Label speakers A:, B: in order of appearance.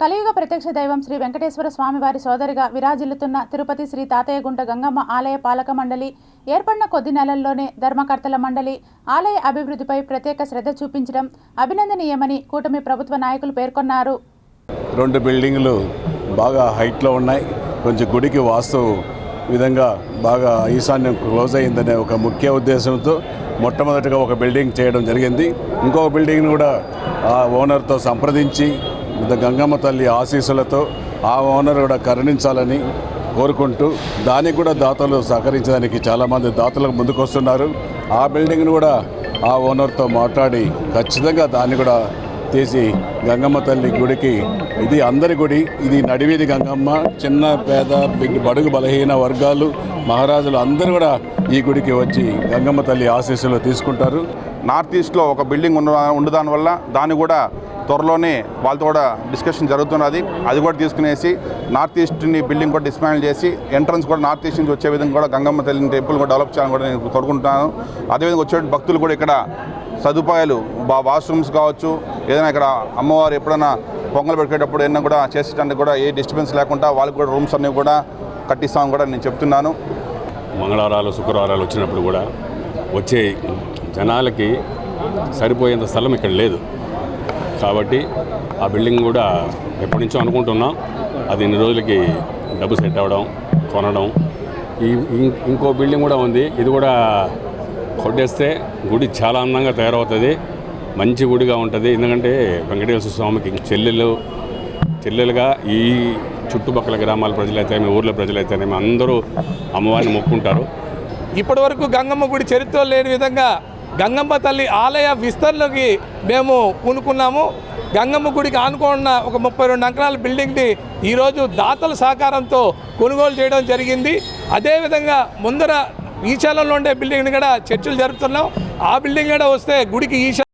A: కలియుగ ప్రత్యక్ష దైవం శ్రీ వెంకటేశ్వర స్వామివారి సోదరిగా విరాజిల్లుతున్న తిరుపతి శ్రీ తాతయ్యగుంట గంగమ్మ ఆలయ పాలక మండలి ఏర్పడిన కొద్ది నెలల్లోనే ధర్మకర్తల మండలి ఆలయ అభివృద్ధిపై ప్రత్యేక శ్రద్ధ చూపించడం అభినందనీయమని కూటమి ప్రభుత్వ నాయకులు పేర్కొన్నారు.
B: రెండు బిల్డింగ్లు బాగా హైట్లో ఉన్నాయి. కొంచెం గుడికి వాస్తు విధంగా బాగా ఈశాన్యం క్లోజ్ అయిందనే ఒక ముఖ్య ఉద్దేశంతో మొట్టమొదటిగా ఒక బిల్డింగ్ చేయడం జరిగింది. ఇంకొక బిల్డింగ్ను కూడా ఆ ఓనర్తో సంప్రదించి గంగమ్మ తల్లి ఆశీస్సులతో ఆ ఓనర్ కూడా కరుణించాలని కోరుకుంటూ దానికి కూడా దాతలు సహకరించడానికి చాలామంది దాతలకు ముందుకొస్తున్నారు ఆ బిల్డింగ్ను కూడా ఆ ఓనర్తో మాట్లాడి ఖచ్చితంగా దాన్ని కూడా తీసి గంగమ్మ తల్లి గుడికి ఇది అందరి గుడి ఇది నడివేది గంగమ్మ చిన్న పేద బడుగు బలహీన వర్గాలు మహారాజులు అందరూ కూడా ఈ గుడికి వచ్చి గంగమ్మ తల్లి ఆశీస్సులు తీసుకుంటారు.
C: నార్త్ ఈస్ట్లో ఒక బిల్డింగ్ ఉన్న ఉండదాని వల్ల దాన్ని కూడా త్వరలోనే వాళ్ళతో కూడా డిస్కషన్ జరుగుతున్నది. అది కూడా తీసుకునేసి నార్త్ ఈస్ట్ని బిల్డింగ్ కూడా డిస్మాండిల్ చేసి ఎంట్రన్స్ కూడా నార్త్ ఈస్ట్ నుంచి వచ్చే విధంగా కూడా గంగమ్మ తల్లిని టెంపుల్ కూడా డెవలప్ చేయాలని కూడా నేను కోరుకుంటున్నాను. అదేవిధంగా వచ్చే భక్తులు కూడా ఇక్కడ సదుపాయాలు బా వాష్రూమ్స్ కావచ్చు ఏదైనా ఇక్కడ అమ్మవారు ఎప్పుడైనా పొంగల్ పెట్టేటప్పుడు ఏదైనా కూడా చేసేటానికి కూడా ఏ డిస్టర్బెన్స్ లేకుండా వాళ్ళకి కూడా రూమ్స్ అన్నీ కూడా కట్టిస్తామని కూడా నేను చెప్తున్నాను.
D: మంగళవారాలు శుక్రవారాలు వచ్చినప్పుడు కూడా వచ్చే జనాలకి సరిపోయేంత స్థలం ఇక్కడ లేదు. కాబట్టి ఆ బిల్డింగ్ కూడా ఎప్పటి నుంచో అనుకుంటున్నాం. అది ఇన్ని రోజులకి డబ్బు సెట్ అవ్వడం కొనడం. ఈ ఇం- ఇంకో బిల్డింగ్ కూడా ఉంది. ఇది కూడా కొట్టేస్తే గుడి చాలా అందంగా తయారవుతుంది. మంచి గుడిగా ఉంటుంది. ఎందుకంటే వెంకటేశ్వర స్వామికి చెల్లెలు చెల్లెలుగా ఈ చుట్టుపక్కల గ్రామాల ప్రజలైతేనేమి ఊర్ల ప్రజలైతేనేమి అందరూ అమ్మవారిని మొక్కుంటారు.
E: ఇప్పటి వరకు గంగమ్మ గుడి చరిత్ర లేని విధంగా గంగమ్మ తల్లి ఆలయ విస్తరణకి మేము పూనుకున్నాము. గంగమ్మ గుడికి ఆనుకున్న ఒక ముప్పై రెండు అంకణాల బిల్డింగ్ని ఈరోజు దాతల సహకారంతో కొనుగోలు చేయడం జరిగింది. అదేవిధంగా ముందర ఈశాన్యంలో ఉండే బిల్డింగ్ని కూడా చర్చలు జరుపుతున్నాం. ఆ బిల్డింగ్ కూడా వస్తే గుడికి ఈశా